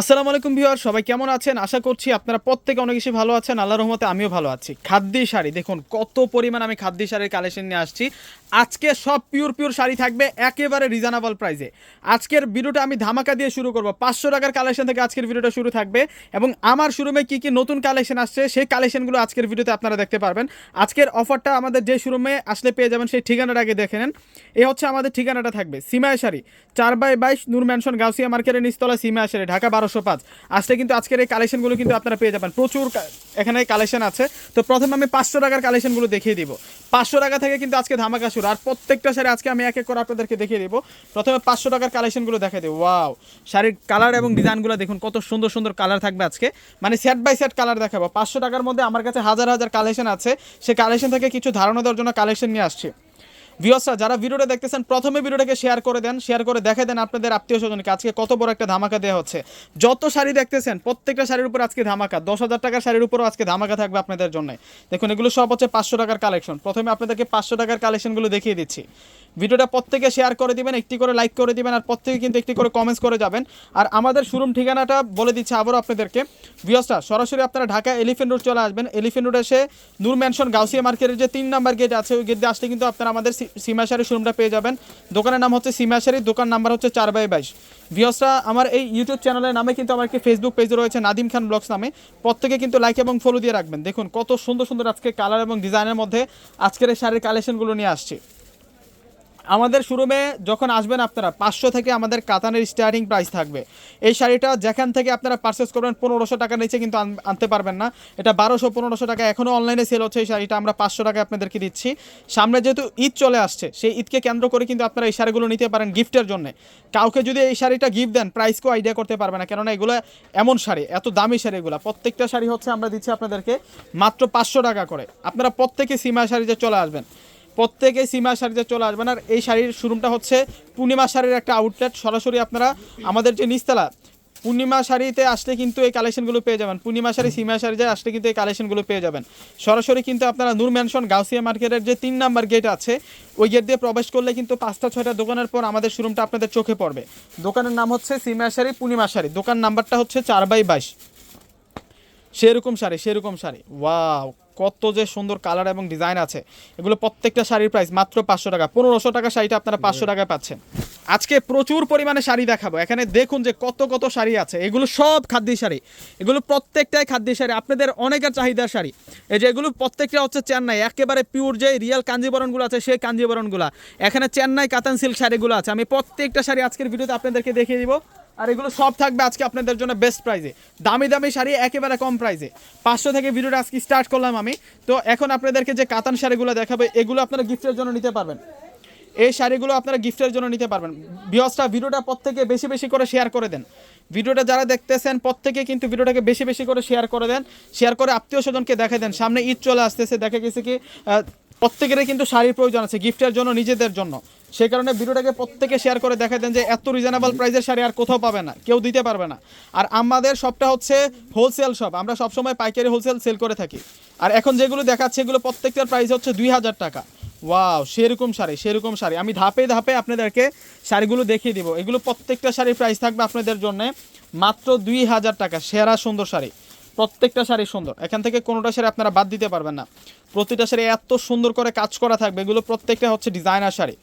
আসসালামু আলাইকুম ভিউয়ার, সবাই কেমন আছেন? আশা করছি আপনারা প্রত্যেকে অনেক বেশি ভালো আছেন আল্লাহ রহমতে আমিও ভালো আছি। খাদ্যি শাড়ি, দেখুন কত পরিমাণ আমি খাদ্যি শাড়ির কালেকশন নিয়ে আসছি। আজকে সব পিওর পিওর শাড়ি থাকবে একেবারে রিজনেবল প্রাইসে আজকের ভিডিওটা আমি ধামাকা দিয়ে শুরু করব। পাঁচশো টাকার কালেকশন থেকে আজকের ভিডিওটা শুরু থাকবে এবং আমার শোরুমে কি কি নতুন কালেকশন আসছে, সেই কালেকশনগুলো আজকের ভিডিওতে আপনারা দেখতে পারবেন। আজকের অফারটা আমাদের যে শোরুমে আসলে পেয়ে যাবেন সেই ঠিকানাটা আগে দেখে নেন। এই হচ্ছে আমাদের ঠিকানাটা থাকবে সিমায় শাড়ি, চার বাই বাইশ নূর ম্যানশন গাউসিয়া মার্কেটের নিচতলা সিমায় শাড়ি, ঢাকা বারোশো পাঁচ। আসলে কিন্তু আজকের এই কালেকশনগুলো কিন্তু আপনারা পেয়ে যাবেন। প্রচুর এখানে কালেকশন আছে। তো প্রথমে আমি পাঁচশো টাকার কালেকশনগুলো দেখিয়ে দিব। পাঁচশো টাকা থেকে কিন্তু আজকে ধামাকা শুরু। আর প্রত্যেকটা শাড়ি আজকে আমি এক এক করে আপনাদেরকে দেখিয়ে দিব। প্রথমে পাঁচশো টাকার কালেকশনগুলো দেখিয়ে দেবো। ওয়াও! শাড়ির কালার এবং ডিজাইনগুলো দেখুন, কত সুন্দর সুন্দর কালার থাকবে আজকে। মানে সেট বাই সেট কালার দেখাবো। পাঁচশো টাকার মধ্যে আমার কাছে হাজার হাজার কালেকশন আছে। সে কালেকশন থেকে কিছু ধারণা দেওয়ার জন্য কালেকশন নিয়ে আসছি। ভিওসরা যারা ভিডিওটা দেখতেছেন, প্রথমে ভিডিওটাকে শেয়ার করে দেন শেয়ার করে দেখে দেন আপনাদের আত্মীয় স্বজনকে। আজকে কত বড় একটা ধামাকা দেওয়া হচ্ছে। যত শাড়ি দেখতেছেন, প্রত্যেকটা শাড়ির উপর আজকে ধামাকা। দশ হাজার টাকার শাড়ির উপরও আজকে ধামাকা থাকবে আপনাদের জন্য। দেখুন, এগুলো সব হচ্ছে পাঁচশো টাকার কালেকশন প্রথমে আপনাদেরকে পাঁচশো টাকার কালেকশনগুলো দেখিয়ে দিচ্ছি। ভিডিওটা প্রত্যেকে শেয়ার করে দিবেন, একটি করে লাইক করে দিবেন, আর প্রত্যেকে কিন্তু একটি করে কমেন্টস করে যাবেন। আর আমাদের শোরুম ঠিকানাটা বলে দিচ্ছে আবারও আপনাদেরকে। ভিওসটা সরাসরি আপনারা ঢাকা এলিফেন্ট রোড চলে আসবেন। এলিফেন্ট রোড এসে নূর ম্যানশন গাউসিয়া মার্কেটের যে তিন নাম্বার গেট আছে, ওই গেট দিয়ে আসলে কিন্তু আপনারা আমাদের সীমাশারি শোরুমটা পেয়ে যাবেন। দোকানের নাম হচ্ছে সীমাশারি দোকান নাম্বার হচ্ছে চার বাই বাইশ। ভিওসরা আমার এই ইউটিউব চ্যানেলের নামে কিন্তু আমার একটি ফেসবুক পেজ রয়েছে, নাদিম খান ব্লগস নামে। প্রত্যেকে কিন্তু লাইক এবং ফলো দিয়ে রাখবেন। দেখুন, কত সুন্দর সুন্দর আজকে কালার এবং ডিজাইনের মধ্যে আজকের এই শাড়ির কালেকশনগুলো নিয়ে আসছি। আমাদের শোরুমে যখন আসবেন আপনারা, পাঁচশো থেকে আমাদের কাতানের স্টার্টিং প্রাইস থাকবে। এই শাড়িটা যেখান থেকে আপনারা পারচেস করবেন, পনেরোশো টাকার নিচে কিন্তু আন- আনতে পারবেন না। এটা বারোশো, পনেরোশো টাকা এখনও অনলাইনে সেল হচ্ছে এই শাড়িটা, আমরা পাঁচশো টাকা আপনাদেরকে দিচ্ছি। সামনে যেহেতু ঈদ চলে আসছে, সেই ঈদকে কেন্দ্র করে কিন্তু আপনারা এই শাড়িগুলো নিতে পারেন গিফটের জন্য। কাউকে যদি এই শাড়িটা গিফট দেন প্রাইসকেও আইডিয়া করতে পারবে না। কেননা এগুলো এমন শাড়ি, এত দামি শাড়ি শাড়িগুলো। প্রত্যেকটা শাড়ি হচ্ছে আমরা দিচ্ছি আপনাদেরকে মাত্র পাঁচশো টাকা করে। আপনারা প্রত্যেকে সীমা শাড়িতে চলে আসবেন। প্রত্যেকে সীমা শাড়িতে চলে আসবেন। আর এই শাড়ির শোরুমটা হচ্ছে পূর্ণিমা শাড়ির একটা আউটলেট সরাসরি আপনারা আমাদের যে নিস্তালা পূর্ণিমা শাড়িতে আসলে কিন্তু এই কালেকশনগুলো পেয়ে যাবেন। পূর্ণিমা শাড়ি, সীমা শাড়িতে আসলে কিন্তু এই কালেকশনগুলো পেয়ে যাবেন। সরাসরি কিন্তু আপনারা নূর ম্যানশন গাউসিয়া মার্কেটের যে তিন নাম্বার গেট আছে, ওই গেট দিয়ে প্রবেশ করলে কিন্তু পাঁচটা, ছয়টা দোকানের পর আমাদের শোরুমটা আপনাদের চোখে পড়বে। দোকানের নাম হচ্ছে সীমা শাড়ি, পূর্ণিমা শাড়ি। দোকান নাম্বারটা হচ্ছে চার বাই বাইশ। সেরকম শাড়ি সেরকম শাড়ি। ওয়াও কত যে সুন্দর কালার এবং ডিজাইন আছে এগুলো প্রত্যেকটা শাড়ির প্রাইস মাত্র পাঁচশো টাকা। পনেরোশো টাকা শাড়িটা আপনারা পাঁচশো টাকায় পাচ্ছেন। আজকে প্রচুর পরিমাণে শাড়ি দেখাবো। এখানে দেখুন যে কত কত শাড়ি আছে। এগুলো সব খাদ্যি শাড়ি। এগুলো প্রত্যেকটাই খাদ্যি শাড়ি। আপনাদের অনেকের চাহিদার শাড়ি। এই যে এগুলো প্রত্যেকটা হচ্ছে চেন্নাই। একেবারে পিওর যে রিয়েল কাঞ্জিবরণগুলো আছে সেই কাঞ্জিবরণগুলো। এখানে চেন্নাই কাতান সিল্ক শাড়িগুলো আছে। আমি প্রত্যেকটা শাড়ি আজকের ভিডিওতে আপনাদেরকে দেখিয়ে দিব। আর এগুলো সব থাকবে আজকে আপনাদের জন্য বেস্ট প্রাইজে দামি দামি শাড়ি একেবারে কম প্রাইজে পাঁচশো থেকে ভিডিওটা আজকে স্টার্ট করলাম আমি। তো এখন আপনাদেরকে যে কাতান শাড়িগুলো দেখাবে, এগুলো আপনারা গিফটের জন্য নিতে পারবেন। এই শাড়িগুলো আপনারা গিফটের জন্য নিতে পারবেন। বিহসটা ভিডিওটা প্রত্যেকে বেশি বেশি করে শেয়ার করে দেন। ভিডিওটা যারা দেখতেছেন, প্রত্যেকে কিন্তু ভিডিওটাকে বেশি বেশি করে শেয়ার করে দেন। শেয়ার করে আত্মীয় স্বজনকে দেখে দেন। সামনে ঈদ চলে আসতেছে, দেখা গেছে কি প্রত্যেকেরই কিন্তু শাড়ির প্রয়োজন আছে গিফটের জন্য, নিজেদের জন্য। সেই কারণে ভিডিওটাকে প্রত্যেকে শেয়ার করে দেখা দেন যে এত রিজনেবল প্রাইসের শাড়ি আর কোথাও পাবে না, কেউ দিতে পারবে না। আর আমাদের শপটা হচ্ছে হোলসেল শপ আমরা সবসময় পাইকারি হোলসেল সেল করে থাকি। আর এখন যেগুলো দেখাচ্ছে, এগুলো প্রত্যেকটার প্রাইস হচ্ছে দুই হাজার টাকা। ওয়াও সেরকম শাড়ি সেরকম শাড়ি। আমি ধাপে ধাপে আপনাদেরকে শাড়িগুলো দেখিয়ে দিব। এগুলো প্রত্যেকটা শাড়ির প্রাইস থাকবে আপনাদের জন্য মাত্র দুই হাজার টাকা, সেরা সুন্দর শাড়ি। প্রত্যেকটা শাড়ি সুন্দর। এখান থেকে কোনোটা শাড়ি আপনারা বাদ দিতে পারবেন না। প্রতিটা শাড়ি এত সুন্দর করে কাজ করা থাকবে, এগুলো প্রত্যেকটা হচ্ছে ডিজাইনার শাড়ি।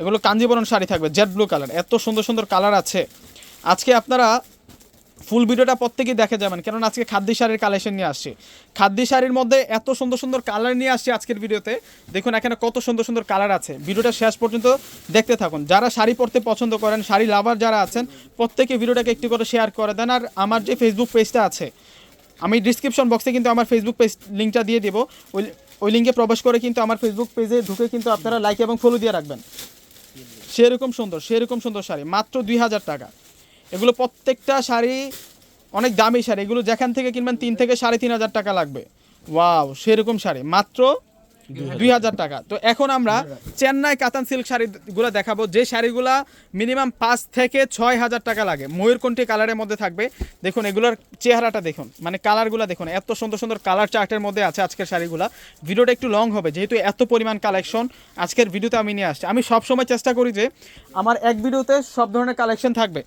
এগুলো কাঞ্জিবরণ শাড়ি থাকবে জেড ব্লু কালার এত সুন্দর সুন্দর কালার আছে। আজকে আপনারা ফুল ভিডিওটা প্রত্যেকেই দেখে যাবেন, কেননা আজকে খাদ্য শাড়ির কালেকশন নিয়ে আসছি। খাদ্য শাড়ির মধ্যে এত সুন্দর সুন্দর কালার নিয়ে আসছি আজকের ভিডিওতে, দেখুন এখানে কত সুন্দর সুন্দর কালার আছে। ভিডিওটা শেষ পর্যন্ত দেখতে থাকুন। যারা শাড়ি পরতে পছন্দ করেন, শাড়ি লাভার যারা আছেন, প্রত্যেকে ভিডিওটাকে একটু করে শেয়ার করে দেন, আর আমার যে ফেসবুক পেজটা আছে, আমি ডিসক্রিপশন বক্সে কিন্তু আমার ফেসবুক পেজ লিঙ্কটা দিয়ে দেবো। ওই ওই লিঙ্কে প্রবেশ করে কিন্তু আমার ফেসবুক পেজে ঢুকে কিন্তু আপনারা লাইক এবং ফলো দিয়ে রাখবেন। সেরকম সুন্দর সেরকম সুন্দর শাড়ি, মাত্র দুই হাজার টাকা। এগুলো প্রত্যেকটা শাড়ি অনেক দামি শাড়ি, এগুলো যেখান থেকে কিনবেন তিন থেকে সাড়ে তিন হাজার টাকা লাগবে। ওয়াও, সেরকম শাড়ি, মাত্র দুই হাজার। টাকা। তো এখন আমরা চেন্নাই কাতান সিল্ক শাড়িগুলো দেখাবো। যে শাড়িগুলা মিনিমাম পাঁচ থেকে ছয় হাজার টাকা লাগে। ময়ূরকণ্ঠী কালারের মধ্যে থাকবে। দেখুন এগুলোর চেহারাটা দেখুন। মানে কালারগুলো দেখুন। এত সুন্দর সুন্দর কালার চার্টের মধ্যে আছে আজকের শাড়িগুলা। ভিডিওটা একটু লং হবে। যেহেতু এত পরিমাণ কালেকশন আজকের ভিডিওতে আমি নিয়ে আসছি। আমি সবসময় চেষ্টা করি যে আমার এক ভিডিওতে সব ধরনের কালেকশন থাকবে।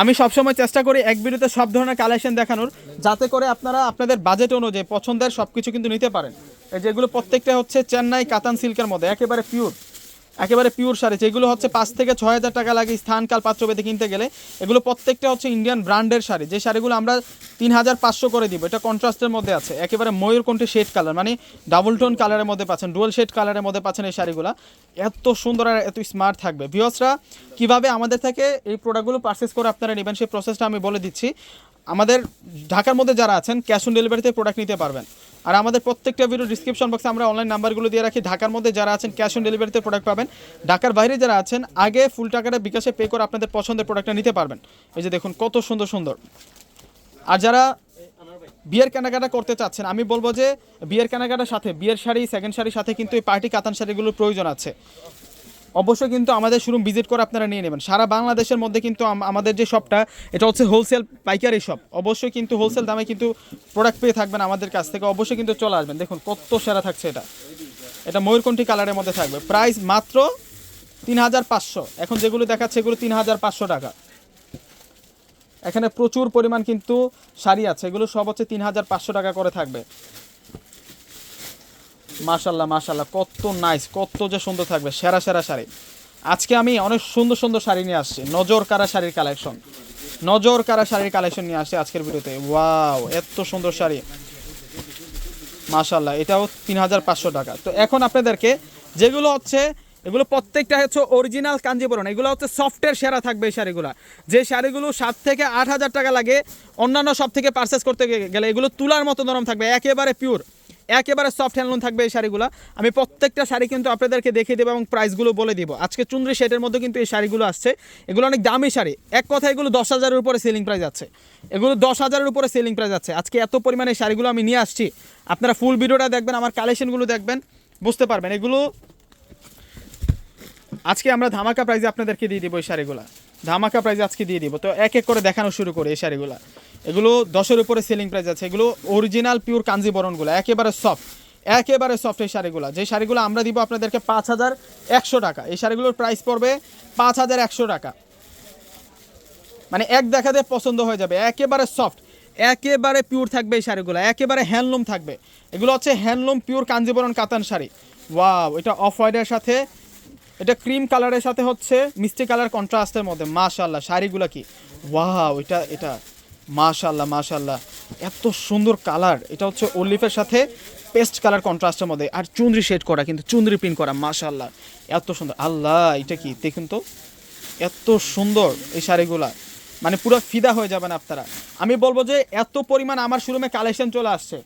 আমি সবসময় চেষ্টা করি এক বিরুদ্ধে সব ধরনের কালেকশন দেখানোর, যাতে করে আপনারা আপনাদের বাজেট অনুযায়ী পছন্দের সব কিছু কিন্তু নিতে পারেন। যেগুলো প্রত্যেকটা হচ্ছে চেন্নাই কাতান সিল্কের মধ্যে, একেবারে পিওর একেবারে পিওর শাড়ি, যেগুলো হচ্ছে পাঁচ থেকে ছয় হাজার টাকা লাগে স্থানকাল পাত্রবেদে কিনতে গেলে। এগুলো প্রত্যেকটা হচ্ছে ইন্ডিয়ান ব্র্যান্ডের শাড়ি, যে শাড়িগুলো আমরা তিন হাজার পাঁচশো করে দিব। এটা কন্ট্রাস্টের মধ্যে আছে। একেবারে ময়ূর ময়ূরকণ্ঠী শেড কালার মানে ডাবল টোন কালারের মধ্যে পাচ্ছেন ডুয়াল শেড কালারের মধ্যে পাচ্ছেন এই শাড়িগুলো। এত সুন্দর আর এত স্মার্ট থাকবে। ভিওসরা কীভাবে আমাদের থেকে এই প্রোডাক্টগুলো পারচেস করে আপনারা নেবেন, সেই প্রসেসটা আমি বলে দিচ্ছি। আমাদের ঢাকার মধ্যে যারা আছেন ক্যাশ অন ডেলিভারিতে প্রোডাক্ট নিতে পারবেন। আর আমাদের প্রত্যেকটা ভিডিও ডিসক্রিপশন বক্সে আমরা অনলাইন নাম্বারগুলো দিয়ে রাখি। ঢাকার মধ্যে যারা আছেন ক্যাশ অন ডেলিভারিতে প্রোডাক্ট পাবেন। ঢাকার বাইরে যারা আছেন, আগে ফুল টাকাটা বিকাশে পে করে আপনাদের পছন্দের প্রোডাক্টটা নিতে পারবেন। এই যে দেখুন, কত সুন্দর সুন্দর। আর যারা বিয়ের কেনাকাটা করতে চাচ্ছেন, আমি বলব যে বিয়ের কেনাকাটার সাথে, বিয়ের শাড়ি সেকেন্ড শাড়ির সাথে কিন্তু এই পার্টি কাতান শাড়িগুলোর প্রয়োজন আছে। অবশ্যই কিন্তু আমাদের শোরুম ভিজিট করে আপনারা নিয়ে নেবেন। সারা বাংলাদেশের মধ্যে কিন্তু আমাদের যে শপটা এটা হচ্ছে হোলসেল পাইকারি শপ অবশ্যই কিন্তু হোলসেল দামে কিন্তু প্রোডাক্ট পেয়ে থাকবেন আমাদের কাছ থেকে। অবশ্যই কিন্তু চলে আসবেন। দেখুন, কত সেরা থাকছে এটা। এটা ময়ূরকণ্ঠী কালারের মধ্যে থাকবে। প্রাইস মাত্র তিন হাজার পাঁচশো। এখন যেগুলো দেখাচ্ছে, এগুলো তিন হাজার পাঁচশো টাকা। এখানে প্রচুর পরিমাণ কিন্তু শাড়ি আছে। এগুলো সব হচ্ছে তিন হাজার পাঁচশো টাকা করে থাকবে। মাশাল্লাহ মাশাল্লাহ কত নাইস কত যে সুন্দর থাকবে, সেরা সেরা শাড়ি। আজকে আমি অনেক সুন্দর সুন্দর শাড়ি নিয়ে আসছি, নজর কারা শাড়ির কালেকশন নজর কারা শাড়ির কালেকশন নিয়ে আসছি আজকের ভিডিওতে। ওয়াও এত সুন্দর শাড়ি। মাশাল্লাহ এটাও তিন হাজার পাঁচশো টাকা। তো এখন আপনাদেরকে যেগুলো হচ্ছে, এগুলো প্রত্যেকটা হচ্ছে অরিজিনাল কাঞ্জিবরণ, এগুলো হচ্ছে সফটের সেরা থাকবে এই শাড়িগুলো। যে শাড়িগুলো সাত থেকে আট হাজার টাকা লাগে, অন্যান্য সব থেকে পারচেস করতে গেলে এগুলো তুলার মতো নরম থাকবে, একেবারে পিওর একেবারে সফট হ্যান্ডলুম থাকবে এই শাড়িগুলো। আমি প্রত্যেকটা শাড়ি কিন্তু আপনাদেরকে দেখিয়ে দেবো এবং প্রাইসগুলো বলে দিব। আজকে চুন্দ্রি শেডের মধ্যে কিন্তু এই শাড়িগুলো আসছে। এগুলো অনেক দামি শাড়ি। এক কথা এগুলো দশ হাজারের উপরে সেলিং প্রাইস আছে। এগুলো দশ হাজারের উপরে সেলিং প্রাইস আছে। আজকে এত পরিমাণে এই শাড়িগুলো আমি নিয়ে আসছি। আপনারা ফুল ভিডিওটা দেখবেন, আমার কালেকশনগুলো দেখবেন। বুঝতে পারবেন। এগুলো আজকে আমরা ধামাকা প্রাইজে আপনাদেরকে দিয়ে দিব এই শাড়িগুলো। ধামাকা প্রাইজে আজকে দিয়ে দিব। তো এক এক করে দেখানো শুরু করি এই শাড়িগুলো। এগুলো দশের উপরে সেলিং প্রাইস আছে। এগুলো অরিজিনাল পিওর কাঞ্জিবরণগুলো একেবারে সফট একেবারে সফট এই শাড়িগুলো। যে শাড়িগুলো আমরা দিব আপনাদেরকে পাঁচ হাজার একশো টাকা। এই শাড়িগুলোর প্রাইস পড়বে পাঁচ হাজার একশো টাকা। মানে এক দেখাতে পছন্দ হয়ে যাবে। একেবারে সফট একেবারে পিওর থাকবে এই শাড়িগুলো, একেবারে হ্যান্ডলুম থাকবে। এগুলো হচ্ছে হ্যান্ডলুম পিওর কাঞ্জিবরণ কাতান শাড়ি। ওয়াও এটা অফ হোয়াইটের সাথে, এটা ক্রিম কালারের সাথে হচ্ছে মিষ্টি কালার কন্ট্রাস্টের মধ্যে। মাশাল্লাহ শাড়িগুলো কি? ওয়াও এটা এটা। মাশাল্লাহ মাশাল্লাহ এত সুন্দর কালার। এটা হচ্ছে অলিফের সাথে পেস্ট কালার কন্ট্রাস্টের মধ্যে। আর চুনরি শেড করা, কিন্তু চুনরি প্রিন্ট করা মাশাল্লাহ এত সুন্দর। আল্লাহ, এটা কি? দেখুন তো। এত সুন্দর এই শাড়িগুলা। মানে পুরো ফিদা হয়ে যাবেন আপনারা। আমি বলব যে, এত পরিমাণ আমার শোরুমে কালেকশন চলে আসছে।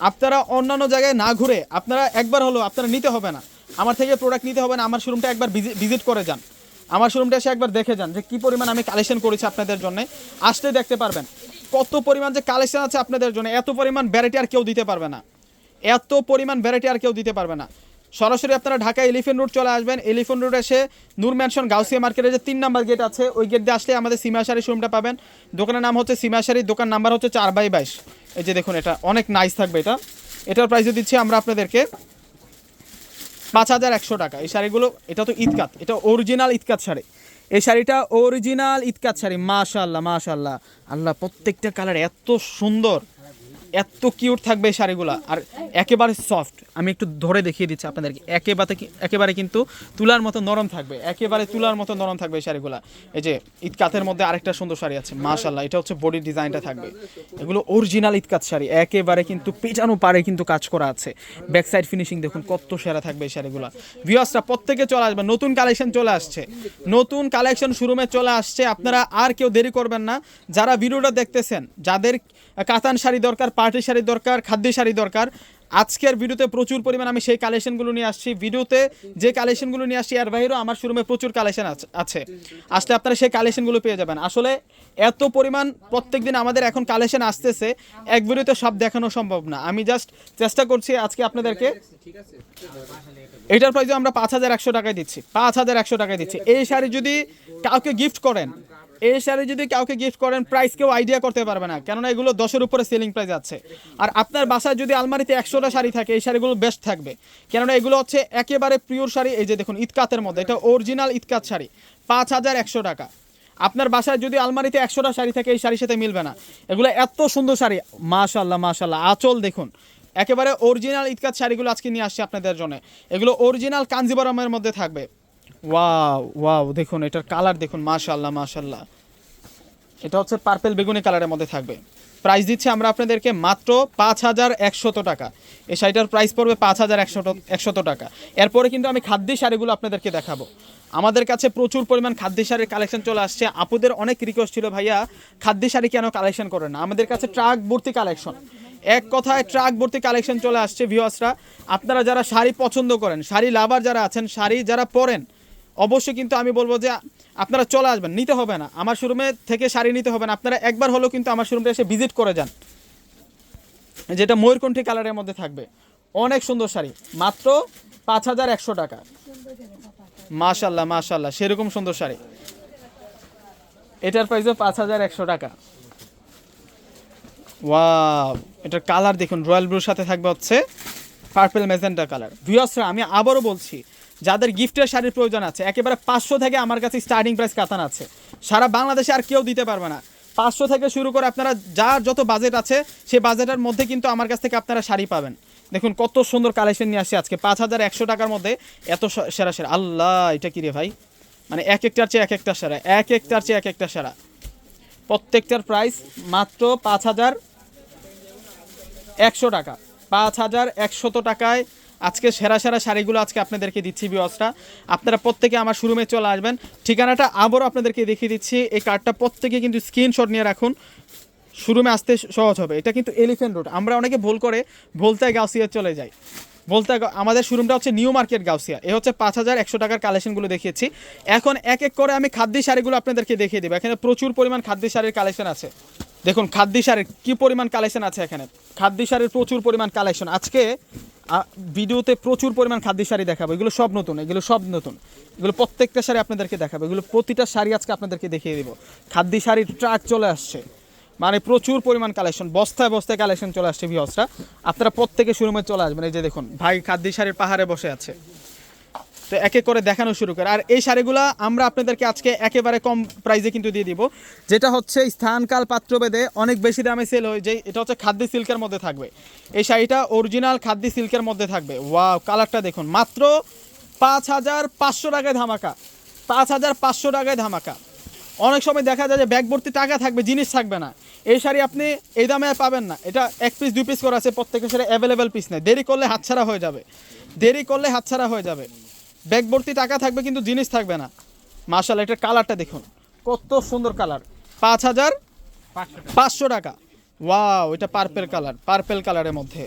আপনারা অন্যান্য জায়গায় না ঘুরে, আপনারা একবার হলো আপনারা নিতে হবে না। আমার থেকে প্রোডাক্ট নিতে হবে না, আমার শোরুমটা একবার ভিজিট করে যান। আমার শোরুমটা এসে একবার দেখে যান যে কী পরিমাণ আমি কালেকশন করেছি আপনাদের জন্য। আসতে দেখতে পারবেন কত পরিমাণ যে কালেকশন আছে আপনাদের জন্য, এত পরিমাণ ভ্যারাইটি আর কেউ দিতে পারবে না। এত পরিমাণ ভ্যারাইটি আর কেউ দিতে পারবে না। সরাসরি আপনারা ঢাকা এলিফেন্ট রোড চলে আসবেন। এলিফেন্ট রোড এসে নূর ম্যানশন গাউসিয়া মার্কেটের যে তিন নাম্বার গেট আছে, ওই গেট দিয়ে আসলে আমাদের সীমাশারি শোরুমটা পাবেন। দোকানের নাম হচ্ছে সীমাশারি, দোকান নাম্বার হচ্ছে চার বাই বাইশ। এই যে দেখুন, এটা অনেক নাইস থাকবে এটা। এটার প্রাইসে দিচ্ছি আমরা আপনাদেরকে পাঁচ হাজার একশো টাকা। এই শাড়িগুলো, এটা তো ইতকাত এটা অরিজিনাল ইতকাত শাড়ি। এই শাড়িটা অরিজিনাল ইতকাত শাড়ি মাশাল্লাহ মাশাল্লাহ আল্লাহ, প্রত্যেকটা কালার এত সুন্দর। এত কিউট থাকবে এই শাড়িগুলো। আর একেবারে সফট আমি একটু ধরে দেখিয়ে দিচ্ছি আপনাদেরকে। একেবারে একেবারে কিন্তু তুলার মতো নরম থাকবে। একেবারে তুলার মতো নরম থাকবে এই শাড়িগুলো। এই যে ইতকাতের মধ্যে আরেকটা সুন্দর শাড়ি আছে মাশাল্লাহ এটা হচ্ছে বডি ডিজাইনটা থাকবে। এগুলো অরিজিনাল ইতকাত শাড়ি। একেবারে কিন্তু পেটানো পারে কিন্তু কাজ করা আছে। ব্যাক সাইড ফিনিশিং দেখুন, কত সেরা থাকবে এই শাড়িগুলো। ভিউয়ার্সরা প্রত্যেকে চলে আসবে। নতুন কালেকশন চলে আসছে। নতুন কালেকশন শোরুমে চলে আসছে। আপনারা আর কেউ দেরি করবেন না। যারা ভিডিওটা দেখতেছেন, যাদের কাতান শাড়ি দরকার পার্টি শাড়ি দরকার, খাদ্য শাড়ি দরকার। আজকের ভিডিওতে প্রচুর পরিমাণ আমি সেই কালেকশনগুলো নিয়ে আসছি। ভিডিওতে যে কালেকশনগুলো নিয়ে আসছি, এর বাইরেও আমার শোরুমে প্রচুর কালেকশন আছে আসলে আপনারা সেই কালেকশনগুলো পেয়ে যাবেন। আসলে এত পরিমাণ প্রত্যেক দিন আমাদের এখন কালেকশন আসতেছে, এক ভিডিওতে সব দেখানো সম্ভব না। আমি জাস্ট চেষ্টা করছি আজকে আপনাদেরকে এটার প্রাইসে আমরা পাঁচ হাজার একশো টাকায় দিচ্ছি। পাঁচ হাজার একশো টাকায় দিচ্ছি। এই শাড়ি যদি কাউকে গিফট করেন এই শাড়ি যদি কাউকে গিফট করেন প্রাইস কেউ আইডিয়া করতে পারবে না। কেননা এগুলো দশের উপরে সেলিং প্রাইস আছে। আর আপনার বাসায় যদি আলমারিতে একশোটা শাড়ি থাকে, এই শাড়িগুলো বেস্ট থাকবে। কেননা এগুলো হচ্ছে একেবারে পিওর শাড়ি, এই যে দেখুন ইতকাতের মধ্যে। এটা অরিজিনাল ইতকাত শাড়ি, পাঁচ হাজার একশো টাকা। আপনার বাসায় যদি আলমারিতে একশোটা শাড়ি থাকে, এই শাড়ির সাথে মিলবে না। এগুলো এত সুন্দর শাড়ি মাশাল্লাহ মাশাল্লাহ আঁচল দেখুন। একেবারে অরিজিনাল ইতকাত শাড়িগুলো আজকে নিয়ে আসছি আপনাদের জন্য। এগুলো অরিজিনাল কাঞ্জিবরমের মধ্যে থাকবে। ওয়াও ওয়াও দেখুন, এটার কালার দেখুন মাশাল্লাহ মাশাল্লাহ এটা হচ্ছে পার্পেল বেগুনি কালারের মধ্যে থাকবে। প্রাইস দিচ্ছি আমরা আপনাদেরকে মাত্র পাঁচ হাজার একশত টাকা। এই শাড়িটার প্রাইস পড়বে পাঁচ হাজার একশত একশত টাকা। এরপরে কিন্তু আমি খাদ্য শাড়িগুলো আপনাদেরকে দেখাবো। আমাদের কাছে প্রচুর পরিমাণ খাদ্য শাড়ির কালেকশন চলে আসছে। আপুদের অনেক রিকোয়েস্ট ছিল, ভাইয়া, খাদ্য শাড়ি কেন কালেকশন করেন না? আমাদের কাছে ট্রাক ভর্তি কালেকশন এক কথায় ট্রাক ভর্তি কালেকশন চলে আসছে ভিওয়াসরা আপনারা যারা শাড়ি পছন্দ করেন, শাড়ি লাভার যারা আছেন, শাড়ি যারা পরেন অবশ্যই কিন্তু আমি বলব যে আপনারা চলে আসবেন, নিতে হবে না। আমার শোরুমে থেকে শাড়ি নিতে হবে না। আপনারা একবার হলেও কিন্তু আমার শোরুমটা এসে ভিজিট করে যান। যেটা ময়ূরকণ্ঠী কালারের মধ্যে থাকবে। অনেক সুন্দর শাড়ি। মাত্র পাঁচ হাজার একশো টাকা। মাশাল্লাহ মাশাল্লাহ, সেরকম সুন্দর শাড়ি। এটার প্রাইসও পাঁচ হাজার একশো টাকা। ওয়াও, এটার কালার দেখুন। রয়্যাল ব্লুর সাথে থাকবে হচ্ছে পার্পেল মেজেন্টা কালার ভিওসরা আমি আবারও বলছি যাদের গিফটের শাড়ির প্রয়োজন আছে। একেবারে পাঁচশো থেকে আমার কাছে স্টার্টিং প্রাইস কাতান আছে। সারা বাংলাদেশে আর কেউ দিতে পারবে না। পাঁচশো থেকে শুরু করে আপনারা যার যত বাজেট আছে সেই বাজেটের মধ্যে কিন্তু আমার কাছ থেকে আপনারা শাড়ি পাবেন। দেখুন কত সুন্দর কালেকশন নিয়ে আসছে আজকে। পাঁচ হাজার একশো টাকার মধ্যে এত সেরা সেরা। আল্লাহ, এটা কি রে ভাই? মানে এক একটার চেয়ে এক একটা সেরা। এক একটার চেয়ে এক একটা সেরা। প্রত্যেকটার প্রাইস মাত্র পাঁচ হাজার একশো টাকা। পাঁচ হাজার একশত টাকায় আজকে সেরা সেরা শাড়িগুলো আজকে আপনাদেরকে দিচ্ছি বিওসটা আপনারা প্রত্যেকে আমার শোরুমে চলে আসবেন। ঠিকানাটা আবারও আপনাদেরকে দেখিয়ে দিচ্ছি। এই কার্ডটা প্রত্যেকে কিন্তু স্ক্রিনশট নিয়ে রাখুন। শোরুমে আসতে সহজ হবে। এটা কিন্তু এলিফেন্ট রোড আমরা অনেকে ভুল করে ভোলতায় গাউসিয়া চলে যাই। বলতে আমাদের শোরুমটা হচ্ছে নিউ মার্কেট গাউসিয়া। এ হচ্ছে পাঁচ হাজার একশো টাকার কালেকশনগুলো দেখিয়েছি। এখন এক এক করে আমি খাদ্যি শাড়িগুলো আপনাদেরকে দেখিয়ে দেবো। এখানে প্রচুর পরিমাণ খাদ্যি শাড়ির কালেকশন আছে। দেখুন, খাদ্যি শাড়ির কী পরিমাণ কালেকশন আছে এখানে? খাদ্যি শাড়ির প্রচুর পরিমাণ কালেকশন আজকে ভিডিওতে প্রচুর পরিমাণ খাদ্য শাড়ি দেখাবো। এগুলো সব নতুন, এগুলো সব নতুন। এগুলো প্রত্যেকটা শাড়ি আপনাদেরকে দেখাবো। এগুলো প্রতিটা শাড়ি আজকে আপনাদেরকে দেখিয়ে দেবো। খাদ্য শাড়ির ট্রাক চলে আসছে। মানে প্রচুর পরিমাণ কালেকশন বস্তায় বস্তায় কালেকশন চলে আসছে ভিওসরা আপনারা প্রত্যেকে শোরুমে চলে আসবেন। এই যে দেখুন, ভাই খাদ্য শাড়ির পাহাড়ে বসে আছে। তো এক এক করে দেখানো শুরু করে। আর এই শাড়িগুলো আমরা আপনাদেরকে আজকে একেবারে কম প্রাইসে কিন্তু দিয়ে দিব। যেটা হচ্ছে স্থানকাল পাত্রভেদে অনেক বেশি দামে সেল হয়ে যায় এটা হচ্ছে খাদ্য সিল্কের মধ্যে থাকবে। এই শাড়িটা অরিজিনাল খাদ্য সিল্কের মধ্যে থাকবে। ওয়াও কালারটা দেখুন। মাত্র পাঁচ হাজার পাঁচশো টাকায় ধামাকা। পাঁচ হাজার পাঁচশো টাকায় ধামাকা। অনেক সময় দেখা যায় যে ব্যাগ ভর্তি টাকা থাকবে, জিনিস থাকবে না। এই শাড়ি আপনি এই দামে আর পাবেন না। এটা এক পিস দুই পিস করা আছে, প্রত্যেকের শাড়ি অ্যাভেলেবেল পিস নেই। দেরি করলে হাতছাড়া হয়ে যাবে। দেরি করলে হাতছাড়া হয়ে যাবে। ব্যাগ ভর্তি টাকা থাকবে কিন্তু জিনিস থাকবে না। মার্শাল এটার কালারটা দেখুন। কত সুন্দর কালার। পাঁচ হাজার পাঁচশো টাকা। ওয়াও এটা পার্পেল কালার পার্পেল কালারের মধ্যে।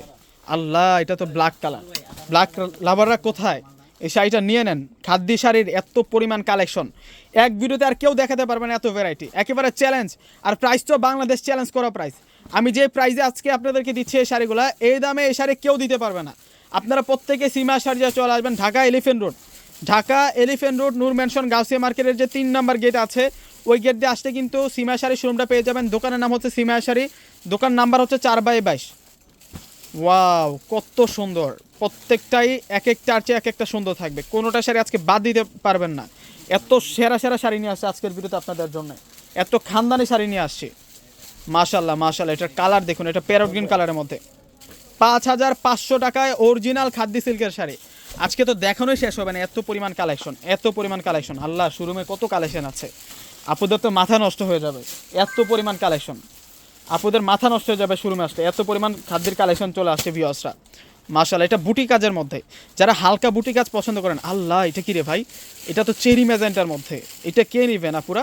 আল্লাহ এটা তো ব্ল্যাক কালার ব্ল্যাক লাভাররা কোথায়? এই শাড়িটা নিয়ে নেন। খাদ্য শাড়ির এত পরিমাণ কালেকশন এক ভিডিওতে আর কেউ দেখাতে পারবে না এত ভ্যারাইটি একেবারে চ্যালেঞ্জ আর প্রাইস তো বাংলাদেশ চ্যালেঞ্জ করা প্রাইস আমি যে প্রাইসে আজকে আপনাদেরকে দিচ্ছি এই শাড়িগুলো এই দামে এই শাড়ি কেউ দিতে পারবে না। আপনারা প্রত্যেকে সীমা শাড়ি চলে আসবেন Dhaka elephant road. Dhaka elephant road, Noor mansion Gausia মার্কেটের যে তিন নম্বর গেট আছে, ওই গেট দিয়ে আসলে কিন্তু সীমা শাড়ি শোরুমটা পেয়ে যাবেন। দোকানের নাম হচ্ছে সীমা শাড়ি দোকান নাম্বার হচ্ছে চার বাই বাইশ। ওয়াও, কত সুন্দর। প্রত্যেকটাই এক একটার চেয়ে এক একটা সুন্দর থাকবে। কোনোটা শাড়ি আজকে বাদ দিতে পারবেন না। এত সেরা সেরা শাড়ি নিয়ে আসছে আজকের ভিডিওতে আপনাদের জন্য। এত খানদানি শাড়ি নিয়ে আসছে। মাশাল্লাহ মাশাল্লাহ এটার কালার দেখুন, এটা প্যারট গ্রিন কালারের মধ্যে। পাঁচ হাজার পাঁচশো টাকায় অরিজিনাল খাদ্য সিল্কের শাড়ি। আজকে তো দেখানোই শেষ হবে না, এত পরিমাণ কালেকশন এত পরিমাণ কালেকশন আল্লাহ শোরুমে কত কালেকশন আছে? আপুদের তো মাথা নষ্ট হয়ে যাবে, এত পরিমাণ কালেকশন আপুদের মাথা নষ্ট হয়ে যাবে শোরুমে আসলে এত পরিমাণ খাদ্যের কালেকশন চলে আসছে ভিওসরা মাশাল্লাহ এটা বুটি কাজের মধ্যে। যারা হালকা বুটি কাজ পছন্দ করেন, আল্লাহ, এটা কি রে ভাই? এটা তো চেরি মেজেন্টার মধ্যে। এটা কে নিবেন আপুরা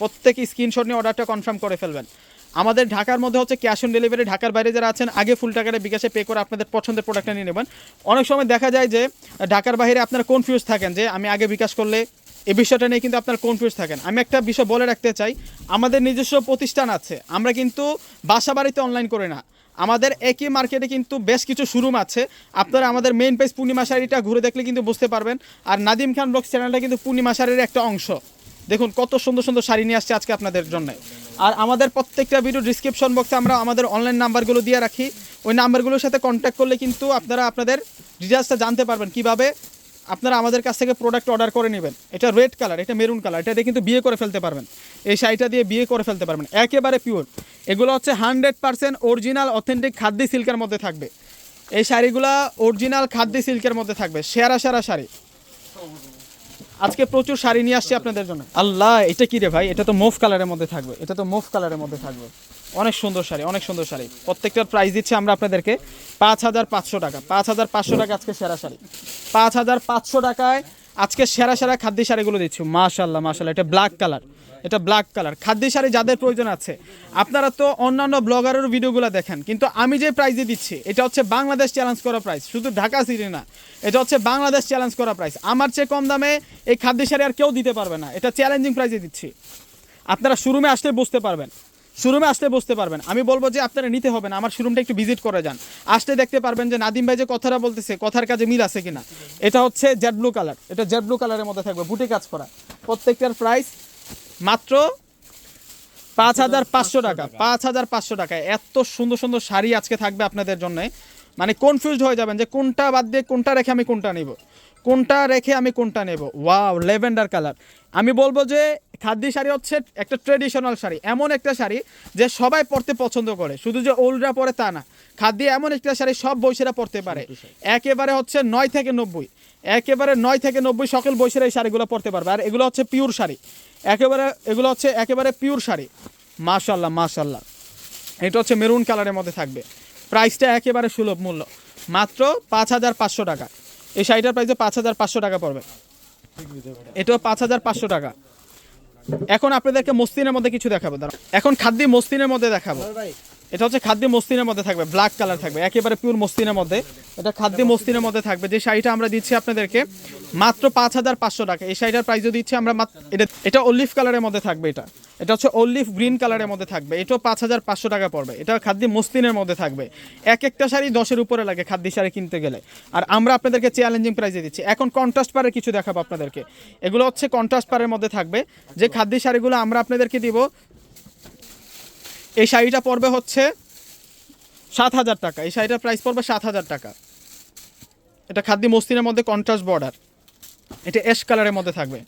প্রত্যেকে স্ক্রিনশট নিয়ে অর্ডারটা কনফার্ম করে ফেলবেন। আমাদের ঢাকার মধ্যে হচ্ছে ক্যাশ অন ডেলিভারি ঢাকার বাইরে যারা আছেন, আগে ফুল টাকাটা বিকাশে পে করে আপনাদের পছন্দের প্রোডাক্টটা নিয়ে নেবেন। অনেক সময় দেখা যায় যে, ঢাকার বাইরে আপনারা কনফিউজ থাকেন যে, আমি আগে বিকাশ করলে এই বিষয়টা নিয়ে কিন্তু আপনার কনফিউজ থাকেন। আমি একটা বিষয় বলে রাখতে চাই, আমাদের নিজস্ব প্রতিষ্ঠান আছে, আমরা কিন্তু বাসা বাড়িতে অনলাইন করে না। আমাদের একই মার্কেটে কিন্তু বেশ কিছু শোরুম আছে, আপনারা আমাদের মেইন পেজ পূর্ণিমা শাড়িটা ঘুরে দেখলে কিন্তু বুঝতে পারবেন, আর নাদিম খান ব্লগস চ্যানেলটা কিন্তু পূর্ণিমা শাড়ির একটা অংশ। দেখুন, কত সুন্দর সুন্দর শাড়ি নিয়ে আসছে আজকে আপনাদের জন্য। আর আমাদের প্রত্যেকটা ভিডিও ডিসক্রিপশন বক্সে আমরা আমাদের অনলাইন নাম্বারগুলো দিয়ে রাখি। ওই নাম্বারগুলোর সাথে কন্ট্যাক্ট করলে কিন্তু আপনারা আপনাদের ডিটেলসটা জানতে পারবেন কীভাবে আপনারা আমাদের কাছ থেকে প্রোডাক্ট অর্ডার করে নেবেন। এটা রেড কালার এটা মেরুন কালার এটা দিয়ে কিন্তু বিয়ে করে ফেলতে পারবেন। এই শাড়িটা দিয়ে বিয়ে করে ফেলতে পারবেন। একেবারে পিওর এগুলো হচ্ছে hundred percent original authentic khadi সিল্কের মধ্যে থাকবে। এই শাড়িগুলা অরিজিনাল খাদ্যি সিল্কের মধ্যে থাকবে। সেরা সেরা শাড়ি। আজকে প্রচুর শাড়ি নিয়ে আসছি আপনাদের জন্য। আল্লাহ, এটা কি রে ভাই? এটা তো মুভ কালারের মধ্যে থাকবে। এটা তো মুভ কালারের মধ্যে থাকবে। অনেক সুন্দর শাড়ি, অনেক সুন্দর শাড়ি। প্রত্যেকটার প্রাইস দিচ্ছি আমরা আপনাদেরকে পাঁচ হাজার পাঁচশো টাকা। পাঁচ হাজার পাঁচশো টাকা আজকে সেরা শাড়ি। পাঁচ হাজার পাঁচশো টাকায় আজকে সেরা সেরা খাদ্য শাড়িগুলো দিচ্ছি। মাশাল্লাহ মাশাল্লাহ এটা ব্ল্যাক কালার এটা ব্ল্যাক কালার খাদ্য শাড়ি যাদের প্রয়োজন আছে। আপনারা তো অন্যান্য ব্লগারের ভিডিওগুলো দেখেন। কিন্তু আমি যে প্রাইজে দিচ্ছি, এটা হচ্ছে বাংলাদেশ চ্যালেঞ্জ করা প্রাইস শুধু ঢাকা সিটি না, এটা হচ্ছে বাংলাদেশ চ্যালেঞ্জ করা প্রাইস আমার চেয়ে কম দামে এই খাদ্য শাড়ি আর কেউ দিতে পারবে না। এটা চ্যালেঞ্জিং প্রাইজে দিচ্ছি। আপনারা শোরুমে আসলে বুঝতে পারবেন। শোরুমে আসলে বুঝতে পারবেন। আমি বলব যে আপনারা নিতে হবে না। আমার শোরুমটা একটু ভিজিট করে যান। আসতে দেখতে পারবেন যে নাদিম ভাই যে কথাটা বলতেছে, কথার কাজে মিল আছে কিনা। এটা হচ্ছে জেড ব্লু কালার এটা জেড ব্লু কালারের মধ্যে থাকবে। বুটি কাজ করা। প্রত্যেকটার প্রাইস মাত্র পাঁচ হাজার পাঁচশো টাকা পাঁচ হাজার পাঁচশো টাকায় এত সুন্দর সুন্দর শাড়ি আজকে থাকবে আপনাদের জন্য। মানে কনফিউজড হয়ে যাবেন যে কোনটা বাদ দিয়ে কোনটা রেখে আমি কোনটা নেব। কোনটা রেখে আমি কোনটা নেব? ওয়াও লেভেন্ডার কালার আমি বলব যে খাদ্য শাড়ি হচ্ছে একটা ট্রেডিশনাল শাড়ি এমন একটা শাড়ি যে সবাই পরতে পছন্দ করে। শুধু যে ওল্ডরা পরে তা না। খাদ্য এমন একটা শাড়ি সব বয়সীরা পরতে পারে। একেবারে হচ্ছে নয় থেকে নব্বই। একেবারে নয় থেকে নব্বই সকল বয়সের এই শাড়িগুলো পরতে পারবে। আর এগুলো হচ্ছে পিওর শাড়ি। একেবারে, এগুলো হচ্ছে একেবারে পিওর শাড়ি। মাশাল্লাহ মাশাল্লাহ এটা হচ্ছে মেরুন কালারের মধ্যে থাকবে। প্রাইসটা একেবারে সুলভ মূল্য। মাত্র পাঁচ হাজার পাঁচশো টাকা। এই শাড়িটার প্রাইসে পাঁচ হাজার পাঁচশো টাকা পড়বে। এটাও পাঁচ হাজার পাঁচশো টাকা। এখন আপনাদেরকে মস্তিনের মধ্যে কিছু দেখাবো। দাঁড়াও। এখন খাদ্য মস্তিনের মধ্যে দেখাবো। এটা হচ্ছে খাদ্য মস্তিনের মধ্যে থাকবে ব্ল্যাক কালার থাকবে, একেবারে পিওর মস্তিনের মধ্যে। এটা খাদ্য মস্তিনের মধ্যে থাকবে। যে শাড়িটা আমরা দিচ্ছি আপনাদেরকে, মাত্র পাঁচ হাজার পাঁচশো টাকা। এই শাড়িটার প্রাইসও দিচ্ছি আমরা এটা এটা অলিভ কালারের মধ্যে থাকবে এটা। এটা হচ্ছে অলিভ গ্রিন কালারের মধ্যে থাকবে। এটাও পাঁচ হাজার পাঁচশো টাকা পড়বে। এটা খাদ্য মস্তিনের মধ্যে থাকবে। এক একটা শাড়ি দশের উপরে লাগে খাদ্য শাড়ি কিনতে গেলে। আর আমরা আপনাদেরকে চ্যালেঞ্জিং প্রাইসে দিচ্ছি। এখন কন্ট্রাস্ট পারের কিছু দেখাবো আপনাদেরকে। এগুলো হচ্ছে কন্ট্রাস্ট পারের মধ্যে থাকবে। যে খাদ্য শাড়িগুলো আমরা আপনাদেরকে দিব এই শাড়িটা পড়বে হচ্ছে সাত হাজার টাকা। এই শাড়িটার প্রাইস পড়বে সাত হাজার টাকা। এটা খাদ্য মস্তিনের মধ্যে কন্ট্রাস্ট বর্ডার এটা অ্যাশ কালারের মধ্যে থাকবে।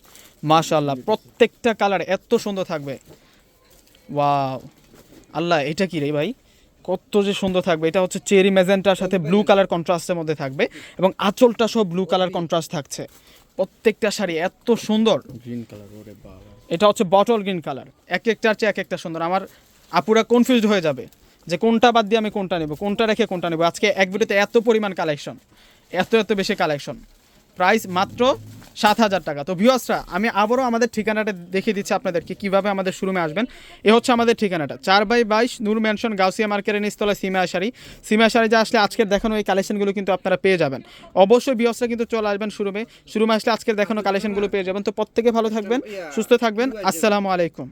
মাশাল্লাহ প্রত্যেকটা কালার এত সুন্দর থাকবে। ওয়াও। আল্লাহ এটা কি রে ভাই? কত যে সুন্দর থাকবে। এটা হচ্ছে চেরি ম্যাজেন্টার সাথে ব্লু কালার কন্ট্রাস্টের মধ্যে থাকবে এবং আঁচলটা সব ব্লু কালার কন্ট্রাস্ট থাকছে। প্রত্যেকটা শাড়ি এত সুন্দর। গ্রিন কালার ওরে বাবা। এটা হচ্ছে বটল গ্রিন কালার এক একটার চেয়ে এক একটা সুন্দর। আমার আপুরা কনফিউজড হয়ে যাবে যে কোনটা বাদ দিয়ে আমি কোনটা নেব কোনটা রেখে কোনটা নেব। আজকে এক ভিডিওতে এত পরিমাণ কালেকশন এত এত বেশি কালেকশন প্রাইস মাত্র সাত হাজার টাকা। তো ভিউয়ার্সরা আমি আবারও আমাদের ঠিকানাটা দেখিয়ে দিচ্ছি আপনাদেরকে কীভাবে আমাদের শোরুমে আসবেন। এ হচ্ছে আমাদের ঠিকানাটা। চার বাই বাইশ নূর ম্যানশন গাউসিয়া মার্কেটের নিচতলা সিমা শাড়ি সিমা শাড়ি যা আসলে আজকের দেখানো এই কালেকশনগুলো কিন্তু আপনারা পেয়ে যাবেন। অবশ্যই ভিউয়ার্সরা কিন্তু চলে আসবেন শোরুমে শোরুমে আসলে আজকের দেখানো কালেকশনগুলো পেয়ে যাবেন। তো প্রত্যেকে ভালো থাকবেন সুস্থ থাকবেন। আসসালামু আলাইকুম।